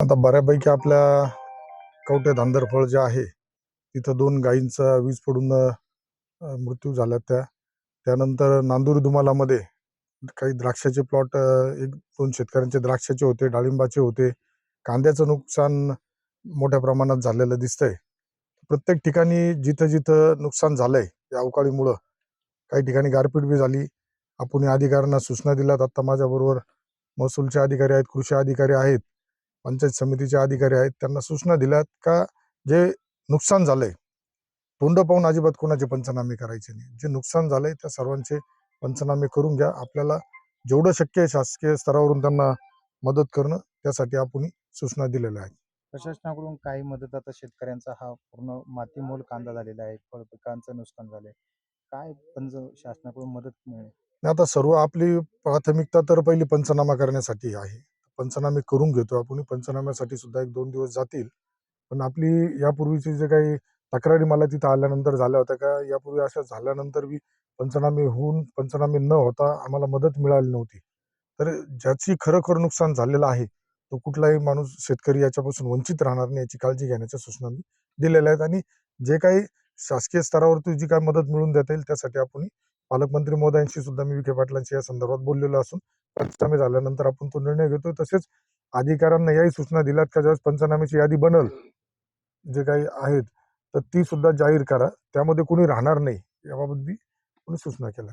आता बऱ्यापैकी आपल्या कवटे धांदरफळ जे आहे तिथं दोन गायींचा वीज पडून मृत्यू झाला त्या. त्यानंतर नांदूर दुमालामध्ये काही द्राक्षाचे प्लॉट एक दोन शेतकऱ्यांचे द्राक्षाचे होते डाळिंबाचे होते. कांद्याचं नुकसान मोठ्या प्रमाणात झालेलं दिसतंय. प्रत्येक ठिकाणी जिथं जिथं नुकसान झालंय या अवकाळीमुळं काही ठिकाणी गारपीट बी झाली. आपण या अधिकाऱ्यांना सूचना दिल्यात. आत्ता माझ्याबरोबर महसूलचे अधिकारी आहेत कृषी अधिकारी आहेत. पंचायत समितीचे अधिकारी आहेत त्यांना सूचना दिल्यात का जे नुकसान झालंय तोंड पाहून अजिबात कोणाचे पंचनामे करायचे नाही. जे नुकसान झालंय त्या सर्वांचे पंचनामे करून घ्या. आपल्याला जेवढं शक्य आहे शासकीय स्तरावरून त्यांना मदत करणं त्यासाठी आपण सूचना दिलेल्या आहेत. प्रशासनाकडून काही मदत आता शेतकऱ्यांचा हा पूर्ण मातीमोल कांदा झालेला आहे फळ पिकांचं नुकसान झालंय. काय पंच शासनाकडून मदत मिळेल? आता सर्व आपली प्राथमिकता तर पहिली पंचनामा करण्यासाठी आहे. पंचनामे करून घेतो. आपण पंचनाम्यासाठी सुद्धा एक दोन दिवस जातील. पण आपली यापूर्वीची जे काही तक्रारी मला तिथं आल्यानंतर झाल्या होत्या का यापूर्वी अशा झाल्यानंतर बी पंचनामे होऊन पंचनामे न होता आम्हाला मदत मिळाली नव्हती. तर ज्याची खरोखर नुकसान झालेलं आहे तो कुठलाही माणूस शेतकरी याच्यापासून वंचित राहणार नाही याची काळजी घेण्याच्या सूचना मी दिलेल्या आहेत. आणि जे काही शासकीय स्तरावरती जी काही मदत मिळून देता येईल त्यासाठी आपण पालकमंत्री मोदयांशी सुद्धा मी विखे पाटलांशी या संदर्भात बोललेलो असून पंचनामे झाल्यानंतर आपण तो निर्णय घेतो तसेच अधिकाऱ्यांना याही सूचना दिल्यात का ज्यावेळेस पंचनाम्याची यादी बनल जे काही आहेत तर ती सुद्धा जाहीर करा. त्यामध्ये कोणी राहणार नाही याबाबत बी कोणी सूचना केल्या